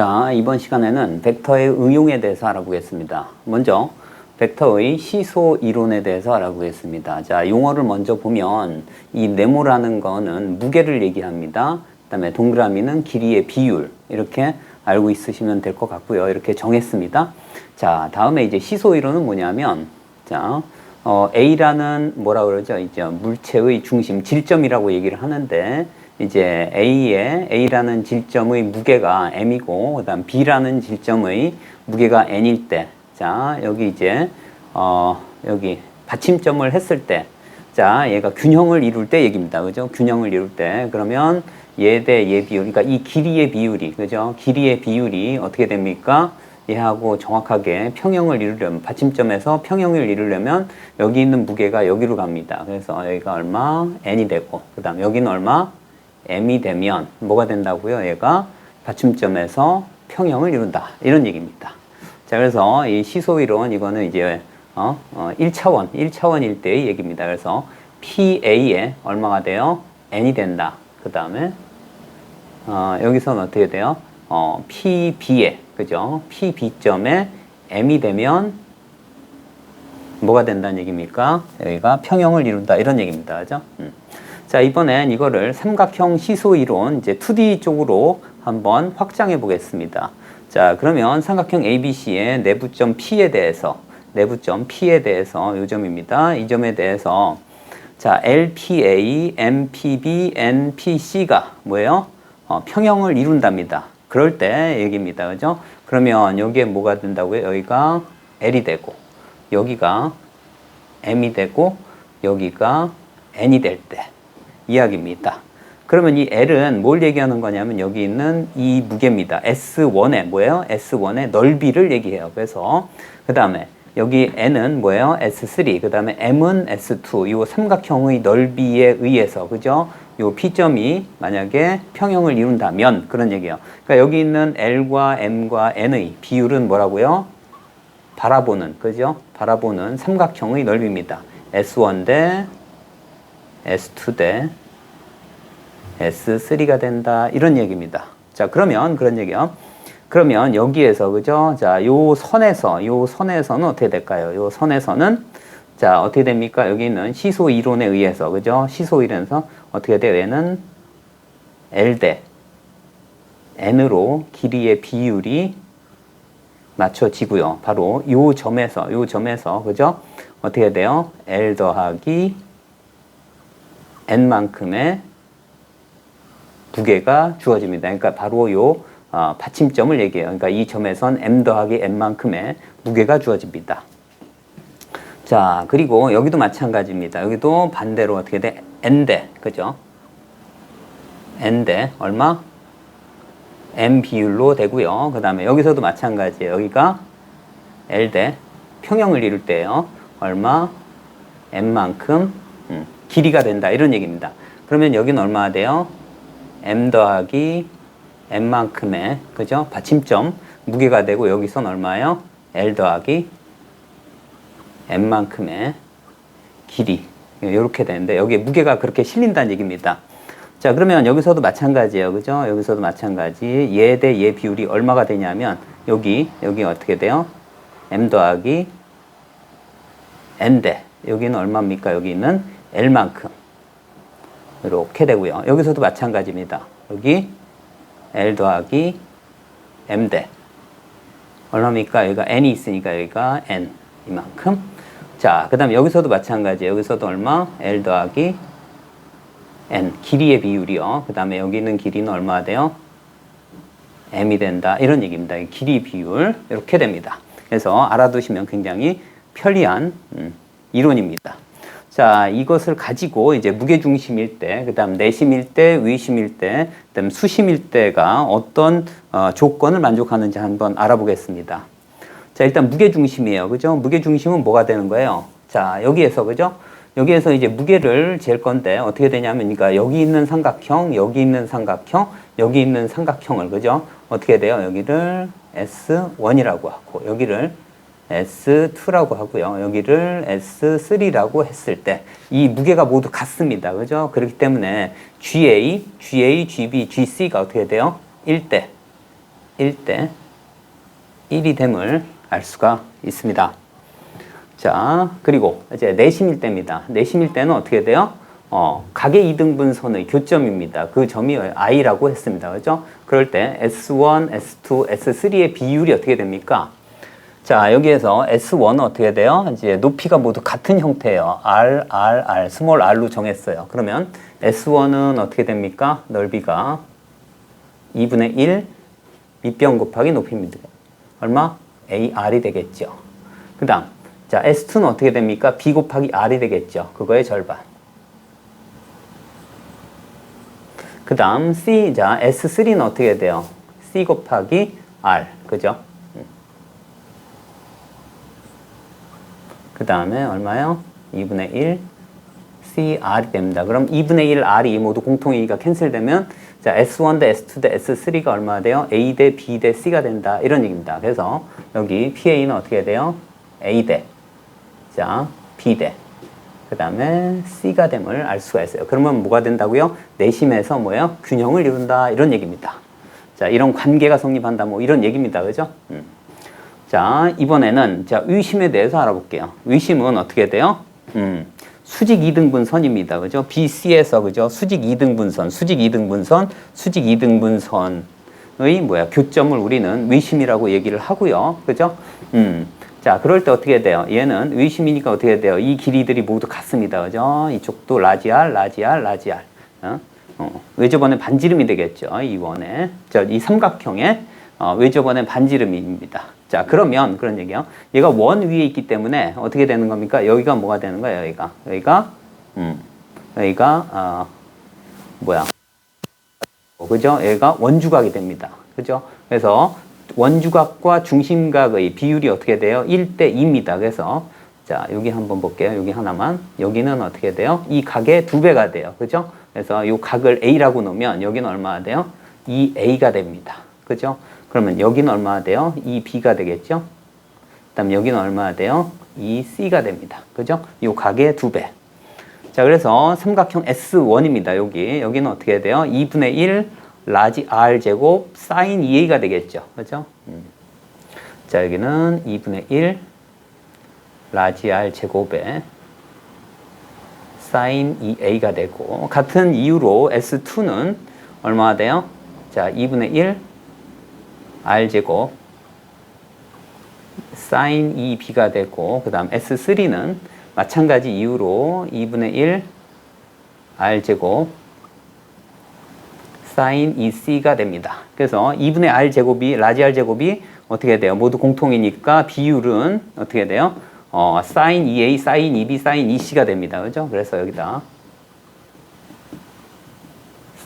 자, 이번 시간에는 벡터의 응용에 대해서 알아보겠습니다. 먼저 벡터의 시소 이론에 대해서 알아보겠습니다. 자, 용어를 먼저 보면 이 네모라는 거는 무게를 얘기합니다. 그다음에 동그라미는 길이의 비율 이렇게 알고 있으시면 될 것 같고요. 이렇게 정했습니다. 자, 다음에 이제 시소 이론은 뭐냐면 자, 어, A라는 뭐라 그러죠? 이제 물체의 중심 질점이라고 얘기를 하는데 이제 A의 A라는 질점의 무게가 m이고 그다음 B라는 질점의 무게가 n일 때, 자 여기 이제 어 여기 받침점을 했을 때, 자 얘가 균형을 이룰 때 얘기입니다, 그죠? 균형을 이룰 때 그러면 얘 대 얘 비율, 그러니까 이 길이의 비율이, 그죠? 길이의 비율이 어떻게 됩니까? 얘하고 정확하게 평형을 이루려면 받침점에서 평형을 이루려면 여기 있는 무게가 여기로 갑니다. 그래서 여기가 얼마 n이 되고 그다음 여기는 얼마 m이 되면 뭐가 된다고요? 얘가 받침점에서 평형을 이룬다. 이런 얘기입니다. 자, 그래서 이 시소이론 이거는 이제 어, 어 1차원, 1차원일 때의 얘기입니다. 그래서 PA에 얼마가 돼요? n이 된다. 그 다음에 어, 여기서는 어떻게 돼요? 어, PB에 그죠? PB점에 m이 되면 뭐가 된다는 얘기입니까? 여기가 평형을 이룬다 이런 얘기입니다. 그죠? 음. 자, 이번엔 이거를 삼각형 시소 이론 이제 2D 쪽으로 한번 확장해 보겠습니다. 자, 그러면 삼각형 ABC의 내부점 P에 대해서 내부점 P에 대해서 이 점입니다. 이 점에 대해서 자, LPA, MPB, NPC가 뭐예요? 어, 평형을 이룬답니다. 그럴 때 얘기입니다. 그죠? 그러면 여기에 뭐가 된다고요? 여기가 L이 되고 여기가 M이 되고 여기가 N이 될 때 이야기입니다. 그러면 이 L은 뭘 얘기하는 거냐면 여기 있는 이 무게입니다. S1의 뭐예요? S1의 넓이를 얘기해요. 그래서 그 다음에 여기 N은 뭐예요? S3. 그 다음에 M은 S2. 이 삼각형의 넓이에 의해서 그죠? 요 P점이 만약에 평형을 이룬다면 그런 얘기예요. 그러니까 여기 있는 L과 M과 N의 비율은 뭐라고요? 바라보는 그죠? 바라보는 삼각형의 넓이입니다. S1 대 S2 대 S3가 된다. 이런 얘기입니다. 자, 그러면 그런 얘기요. 그러면 여기에서 그죠? 자, 요 선에서 요 선에서는 어떻게 될까요? 요 선에서는 자, 어떻게 됩니까? 여기 있는 시소 이론에 의해서 그죠? 시소 이론에서 어떻게 돼요? 얘는 L 대 N으로 길이의 비율이 맞춰지고요. 바로 요 점에서 요 점에서 그죠? 어떻게 돼요? L 더하기 N만큼의 무게가 주어집니다. 그러니까 바로 요 어, 받침점을 얘기해요. 그러니까 이 점에선 m 더하기 n만큼의 무게가 주어집니다. 자, 그리고 여기도 마찬가지입니다. 여기도 반대로 어떻게 돼? n대, 그죠? n대 얼마? m 비율로 되고요. 그 다음에 여기서도 마찬가지예요. 여기가 l대 평형을 이룰 때요. 얼마? m만큼 음, 길이가 된다. 이런 얘기입니다. 그러면 여기는 얼마나 돼요? m 더하기 m만큼의 그죠? 받침점 무게가 되고 여기선 얼마예요? l 더하기 m만큼의 길이 이렇게 되는데 여기에 무게가 그렇게 실린다는 얘기입니다. 자 그러면 여기서도 마찬가지예요, 그죠? 여기서도 마찬가지 얘 대 얘 비율이 얼마가 되냐면 여기 여기 어떻게 돼요? m 더하기 n 대 여기는 얼마입니까? 여기는 l만큼 이렇게 되고요. 여기서도 마찬가지입니다. 여기 L 더하기 M대 얼마입니까? 여기가 N이 있으니까 여기가 N 이만큼 자, 그 다음에 여기서도 마찬가지예요. 여기서도 얼마? L 더하기 N 길이의 비율이요. 그 다음에 여기 있는 길이는 얼마 돼요? M이 된다. 이런 얘기입니다. 길이 비율 이렇게 됩니다. 그래서 알아두시면 굉장히 편리한 음, 이론입니다. 자, 이것을 가지고 이제 무게중심일 때, 그 다음 내심일 때, 위심일 때, 그 다음 수심일 때가 어떤 어, 조건을 만족하는지 한번 알아보겠습니다. 자, 일단 무게중심이에요. 그죠? 무게중심은 뭐가 되는 거예요? 자, 여기에서, 그죠? 여기에서 이제 무게를 잴 건데 어떻게 되냐면, 그러니까 여기 있는 삼각형, 여기 있는 삼각형, 여기 있는 삼각형을, 그죠? 어떻게 돼요? 여기를 S1이라고 하고, 여기를 S2라고 하고요. 여기를 S3라고 했을 때 이 무게가 모두 같습니다. 그죠? 그렇기 때문에 GA, GA, GB, GC가 어떻게 돼요? 1대 1대 1이 됨을 알 수가 있습니다. 자, 그리고 이제 내심일 때입니다. 내심일 때는 어떻게 돼요? 어, 가계 이등분선의 교점입니다. 그 점이 i라고 했습니다. 그죠? 그럴 때 S1, S2, S3의 비율이 어떻게 됩니까? 자, 여기에서 S1은 어떻게 돼요? 이제 높이가 모두 같은 형태예요. R, R, R, 스몰 r로 정했어요. 그러면 S1은 어떻게 됩니까? 넓이가 2분의 1 밑변 곱하기 높이입니다. 얼마? AR이 되겠죠. 그 다음, 자, S2는 어떻게 됩니까? B 곱하기 R이 되겠죠. 그거의 절반. 그 다음, C, 자, S3는 어떻게 돼요? C 곱하기 R. 그죠? 그 다음에 얼마요? 2분의 1 CR이 됩니다. 그럼 2분의 1 R이 모두 공통이니까 캔슬되면 자 S1 대 S2 대 S3가 얼마 돼요? A 대 B 대 C가 된다. 이런 얘기입니다. 그래서 여기 PA는 어떻게 돼요? A 대 자, B 대 그 다음에 C가 됨을 알 수가 있어요. 그러면 뭐가 된다고요? 내심에서 뭐예요? 균형을 이룬다. 이런 얘기입니다. 자, 이런 관계가 성립한다. 뭐 이런 얘기입니다. 그죠? 음. 자, 이번에는 자, 위심에 대해서 알아볼게요. 위심은 어떻게 돼요? 음, 수직 이등분선입니다. 그죠? BC에서 그죠? 수직 이등분선, 수직 이등분선, 수직 이등분선의 뭐야? 교점을 우리는 위심이라고 얘기를 하고요. 그죠? 음. 자, 그럴 때 어떻게 돼요? 얘는 위심이니까 어떻게 돼요? 이 길이들이 모두 같습니다. 그죠? 이쪽도 라지알, 라지알, 라지알. 어? 어. 외접원의 반지름이 되겠죠. 이 원에. 저, 이 삼각형의 어, 외접원의 반지름입니다. 자, 그러면 그런 얘기요. 얘가 원 위에 있기 때문에 어떻게 되는 겁니까? 여기가 뭐가 되는 거예요? 여기가. 여기가 음. 여기가 어, 뭐야? 그죠? 얘가 원주각이 됩니다. 그죠? 그래서 원주각과 중심각의 비율이 어떻게 돼요? 1대 2입니다. 그래서 자, 여기 한번 볼게요. 여기 하나만. 여기는 어떻게 돼요? 이 각의 두 배가 돼요. 그죠? 그래서 이 각을 A라고 놓으면 여기는 얼마나 돼요? 2A가 됩니다. 그죠? 그러면 여기는 얼마나 돼요? 2B가 되겠죠? 그 다음 여기는 얼마나 돼요? 2C가 됩니다. 그죠? 이 각의 두 배. 자, 그래서 삼각형 S1입니다. 여기. 여기는 어떻게 돼요? 2분의 1 라지 R 제곱 사인 2A가 되겠죠. 그죠? 음. 자, 여기는 2분의 1 라지 R 제곱에 사인 2A가 되고 같은 이유로 S2는 얼마나 돼요? 자, 2분의 1 R제곱 사인 2B가 되고 그 다음 S3는 마찬가지 이유로 2분의 1 R제곱 사인 2C가 됩니다. 그래서 2분의 R제곱이 라지 R제곱이 어떻게 돼요? 모두 공통이니까 비율은 어떻게 돼요? 어, 사인 2A, 사인 2B, 사인 2C가 됩니다. 그죠? 그래서 여기다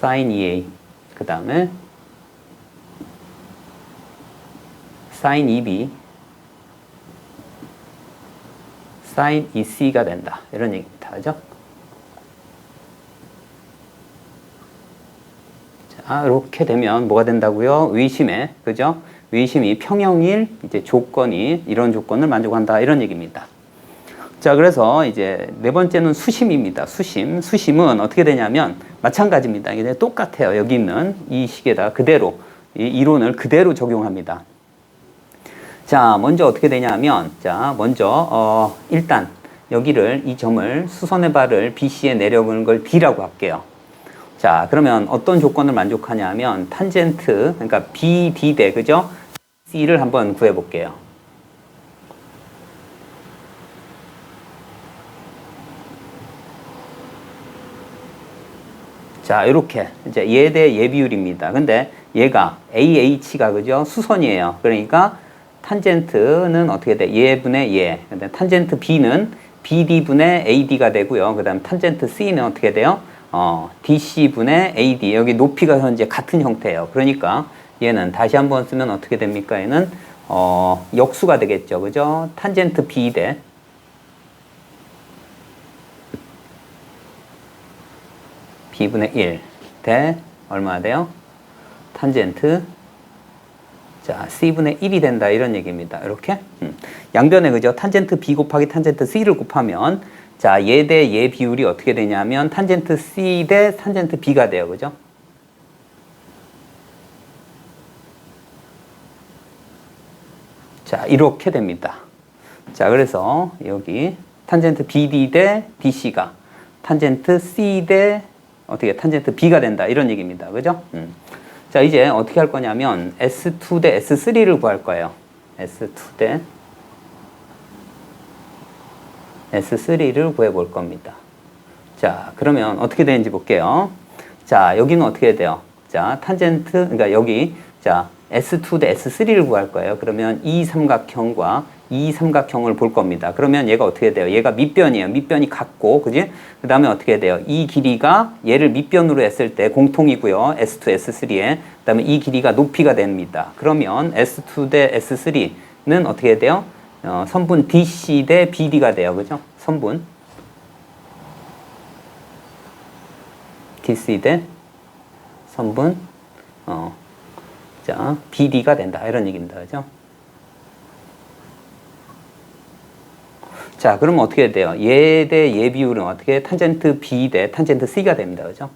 사인 2A 그 다음에 사인 2b 사인 2c가 된다. 이런 얘기입니다. 그죠? 자, 이렇게 되면 뭐가 된다고요? 위심에, 그죠? 위심이 평형일 이제 조건이 이런 조건을 만족한다. 이런 얘기입니다. 자, 그래서 이제 네 번째는 수심입니다. 수심. 수심은 어떻게 되냐면 마찬가지입니다. 이게 똑같아요. 여기 있는 이 식에다 그대로 이 이론을 그대로 적용합니다. 자, 먼저 어떻게 되냐면, 자, 먼저, 어, 일단, 여기를, 이 점을, 수선의 발을 BC에 내려오는 걸 D라고 할게요. 자, 그러면 어떤 조건을 만족하냐면, 탄젠트, 그러니까 BD 대, 그죠? C를 한번 구해 볼게요. 자, 이렇게 이제 얘 대 얘 비율입니다. 근데 얘가 AH가 그죠? 수선이에요. 그러니까 탄젠트는 어떻게 돼? 얘분의 얘. 근데 탄젠트 B는 BD분의 AD가 되고요. 그 다음 탄젠트 C는 어떻게 돼요? 어, DC분의 AD. 여기 높이가 현재 같은 형태예요. 그러니까 얘는 다시 한번 쓰면 어떻게 됩니까? 얘는 어, 역수가 되겠죠. 그죠? 탄젠트 B 대 B분의 1 대 얼마 돼요? 탄젠트 자, C분의 1이 된다 이런 얘기입니다. 이렇게 음. 양변에 그죠? 탄젠트 B 곱하기 탄젠트 C를 곱하면 자, 얘 대 얘 비율이 어떻게 되냐면 탄젠트 C 대 탄젠트 B가 돼요. 그죠? 자, 이렇게 됩니다. 자, 그래서 여기 탄젠트 BD 대 DC가 탄젠트 C 대 어떻게 탄젠트 B가 된다 이런 얘기입니다. 그죠? 음. 자, 이제 어떻게 할 거냐면 S2 대 S3를 구할 거예요. S2 대 S3를 구해 볼 겁니다. 자, 그러면 어떻게 되는지 볼게요. 자, 여기는 어떻게 돼요? 자, 탄젠트, 그러니까 여기, 자, S2 대 S3를 구할 거예요. 그러면 이 삼각형과 이 삼각형을 볼 겁니다. 그러면 얘가 어떻게 돼요? 얘가 밑변이에요. 밑변이 같고, 그지? 그 다음에 어떻게 돼요? 이 길이가 얘를 밑변으로 했을 때 공통이고요. S2, S3에. 그 다음에 이 길이가 높이가 됩니다. 그러면 S2 대 S3는 어떻게 돼요? 어, 선분 DC 대 BD가 돼요. 그죠? 선분. DC 대 선분. 어, 자, BD가 된다. 이런 얘기입니다. 그죠? 자, 그러면 어떻게 돼요? 얘대얘 비율은 어떻게 탄젠트 B 대 탄젠트 C가 됩니다. 그죠?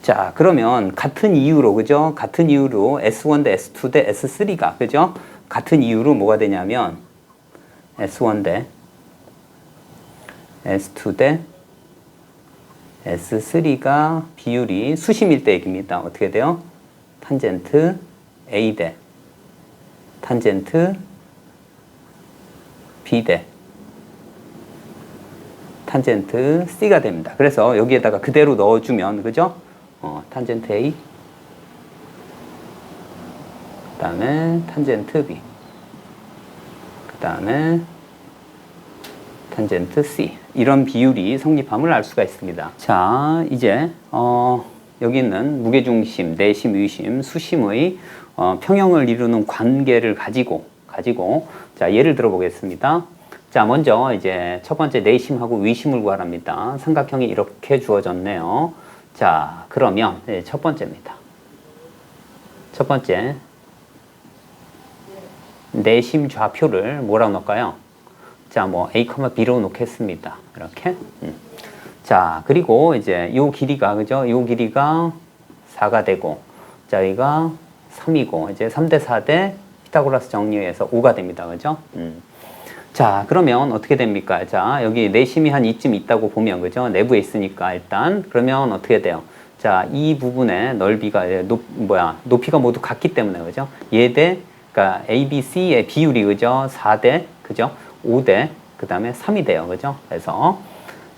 자, 그러면 같은 이유로 그죠? 같은 이유로 S1 대 S2 대 S3가 그죠? 같은 이유로 뭐가 되냐면 S1 대 S2 대 S3가 비율이 수심일 때 얘기입니다. 어떻게 돼요? 탄젠트 A 대 탄젠트 B 대 탄젠트 C가 됩니다. 그래서 여기에다가 그대로 넣어주면 그죠? 어, 탄젠트 A 그 다음에 탄젠트 B 그 다음에 탄젠트 C 이런 비율이 성립함을 알 수가 있습니다. 자 이제 어, 여기 있는 무게중심, 내심, 위심, 수심의 어, 평형을 이루는 관계를 가지고 가지고 자 예를 들어 보겠습니다. 자 먼저 이제 첫 번째 내심하고 위심을 구하랍니다. 삼각형이 이렇게 주어졌네요. 자 그러면 네, 첫 번째입니다. 첫 번째 내심 좌표를 뭐라고 넣을까요? 자, 뭐 A, B로 놓겠습니다. 이렇게. 음. 자, 그리고 이제 요 길이가 그죠? 요 길이가 4가 되고 자, 여기가 3이고 이제 3대 4대 피타고라스 정리해서 5가 됩니다. 그죠? 음. 자, 그러면 어떻게 됩니까? 자, 여기 내심이 한 이쯤 있다고 보면 그죠? 내부에 있으니까 일단 그러면 어떻게 돼요? 자, 이 부분의 넓이가 높 뭐야? 높이가 모두 같기 때문에 그죠? 얘대 그러니까 A, B, C의 비율이 그죠? 4대 그죠? 5대 그 다음에 3이 돼요. 그죠? 그래서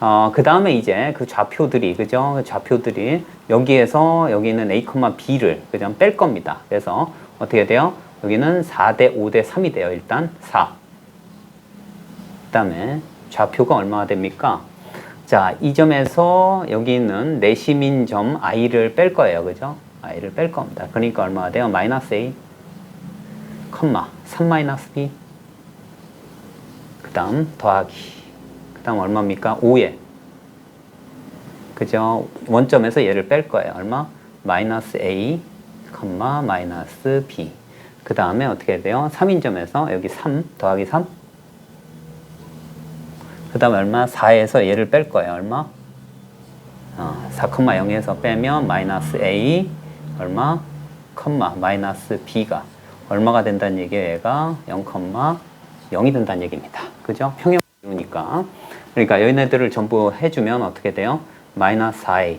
어, 그 다음에 이제 그 좌표들이 그죠? 그 좌표들이 여기에서 여기는 A, B를 그죠? 뺄 겁니다. 그래서 어떻게 돼요? 여기는 4대 5대 3이 돼요. 일단 4. 그 다음에 좌표가 얼마가 됩니까? 자, 이 점에서 여기 있는 내심인 점 i를 뺄 거예요. 그죠? i를 뺄 겁니다. 그러니까 얼마가 돼요? 마이너스 a, 컴마 3 마이너스 b 그 다음 더하기 그 다음 얼마입니까? 5에 그죠? 원점에서 얘를 뺄 거예요. 얼마? 마이너스 a, 컴마 마이너스 b 그 다음에 어떻게 돼요? 3인점에서 여기 3 더하기 3 그 다음에 얼마? 4에서 얘를 뺄 거예요. 얼마? 어, 4,0에서 빼면 마이너스 a 얼마? 컴마 마이너스 b가 얼마가 된다는 얘기예요. 얘가 0,0이 된다는 얘기입니다. 그죠? 평형이니까. 그러니까 얘네들을 전부 해주면 어떻게 돼요? 마이너스 4a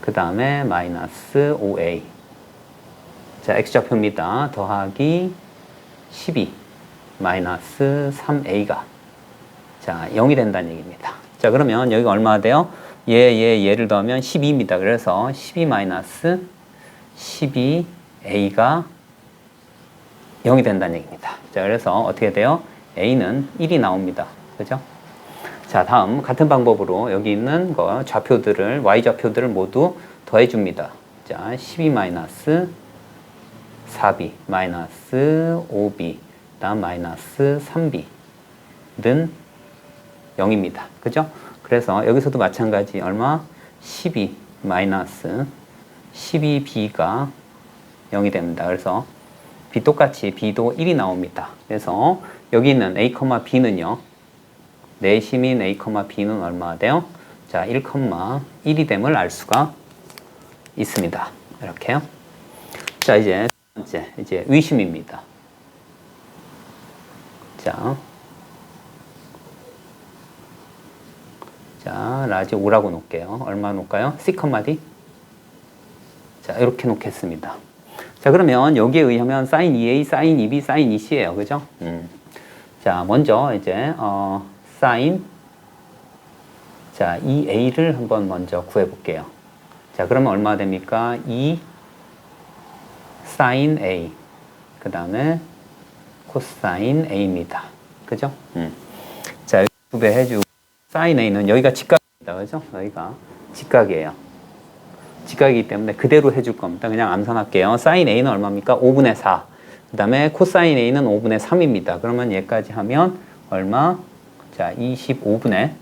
그 다음에 마이너스 5a 자 x좌표입니다. 더하기 12 마이너스 3a가 자 0이 된다는 얘기입니다. 자 그러면 여기가 얼마가 돼요? 얘, 얘, 얘를 더하면 12입니다. 그래서 12 마이너스 12a가 0이 된다는 얘기입니다. 자, 그래서 어떻게 돼요? a는 1이 나옵니다. 그죠? 자, 다음 같은 방법으로 여기 있는 거 좌표들을 y 좌표들을 모두 더해 줍니다. 자, 12 마이너스 4b 마이너스 5b 다음 마이너스 3b는 0입니다. 그죠? 그래서 여기서도 마찬가지 얼마? 12 마이너스 12b가 0이 됩니다. 그래서 b 똑같이 b도 1이 나옵니다. 그래서 여기 있는 a, b는요. 내심인 a, b는 얼마가 돼요? 자, 1, 1이 됨을 알 수가 있습니다. 이렇게요. 자, 이제 두 번째, 이제 의심입니다. 자. 자, 라지 5라고 놓을게요. 얼마 놓을까요? C, D? 자, 이렇게 놓겠습니다. 자, 그러면 여기에 의하면 sin 2a, sin 2b, sin 2c예요. 그죠? 음. 자, 먼저 이제 어, sin 자, 2a를 한번 먼저 구해 볼게요. 자, 그러면 얼마 됩니까? 2 sin a. 그 다음에 코사인 a입니다. 그죠? 음. 자, 여기 두배 해 주고 sin a는 여기가 직각입니다. 그죠? 여기가 직각이에요. 직각이기 때문에 그대로 해줄 겁니다. 그냥 암산할게요. sin a는 얼마입니까? 5분의 4. 그 다음에 코사인 a는 5분의 3입니다. 그러면 얘까지 하면 얼마? 자, 25분의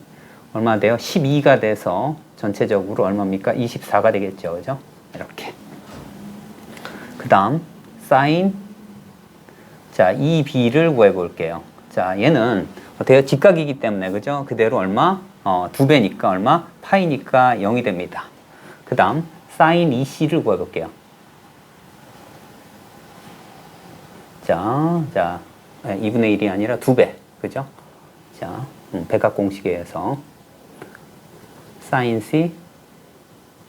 얼마 돼요? 12가 돼서 전체적으로 얼마입니까? 24가 되겠죠. 그죠? 이렇게. 그 다음 sin 자, 이 b를 구해 볼게요. 자, 얘는 어때요? 직각이기 때문에 그죠? 그대로 얼마? 어, 두 배니까 얼마? 파이니까 0이 됩니다. 그 다음 sin 2c를 구해 볼게요. 자, 자, 2분의 1이 아니라 두 배. 그죠? 자, 음, 백각 공식에 의해서 sin c,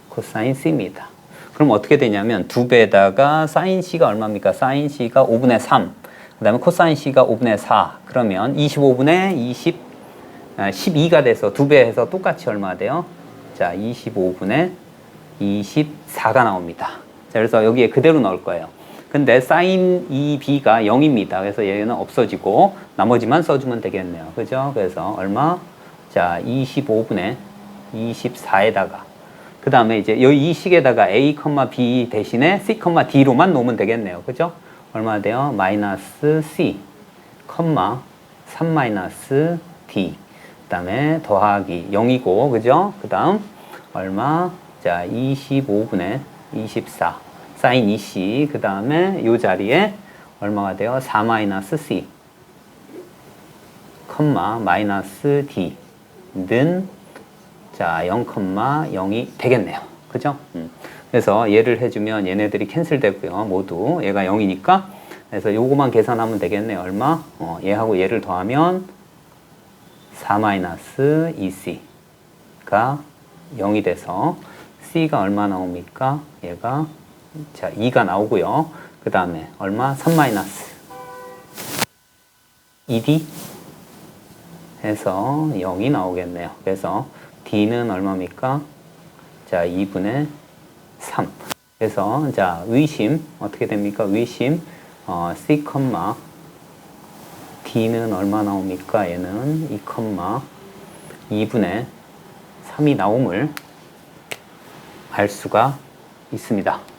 코사인 c입니다. 그럼 어떻게 되냐면 두 배에다가 sin c가 얼마입니까? sin c가 5분의 3. 그 다음에 코사인 c가 5분의 4. 그러면 25분의 20 아, 12가 돼서 두배 해서 똑같이 얼마 돼요? 자, 25분의 24가 나옵니다. 자, 그래서 여기에 그대로 넣을 거예요. 근데 sin 2b가 0입니다. 그래서 얘는 없어지고 나머지만 써주면 되겠네요. 그죠? 그래서 얼마? 자, 25분의 24에다가 그 다음에 이제 이 식에다가 a, b 대신에 c, d로만 놓으면 되겠네요. 그죠? 얼마 돼요? 마이너스 c, 3 마이너스 d. 그 다음에 더하기 0이고, 그죠? 그 다음 얼마? 자, 25분의 24. 사인 2c. 그 다음에 이 자리에 얼마가 돼요? 4 마이너스 c. 컴마 마이너스 d는 자, 0, 0이 되겠네요. 그죠? 음. 그래서 얘를 해주면 얘네들이 캔슬 되고요. 모두 얘가 0이니까 그래서 요거만 계산하면 되겠네요. 얼마? 어, 얘하고 얘를 더하면 4 마이너스 2c가 0이 돼서 c가 얼마 나옵니까? 얘가 자 2가 나오고요. 그 다음에 얼마? 3 마이너스 2d 해서 0이 나오겠네요. 그래서 d는 얼마입니까? 자 2분의 3. 그래서 자 의심 어떻게 됩니까? 의심 어, c, d는 얼마 나옵니까? 얘는 2, 2분의 3이 나옴을 알 수가 있습니다.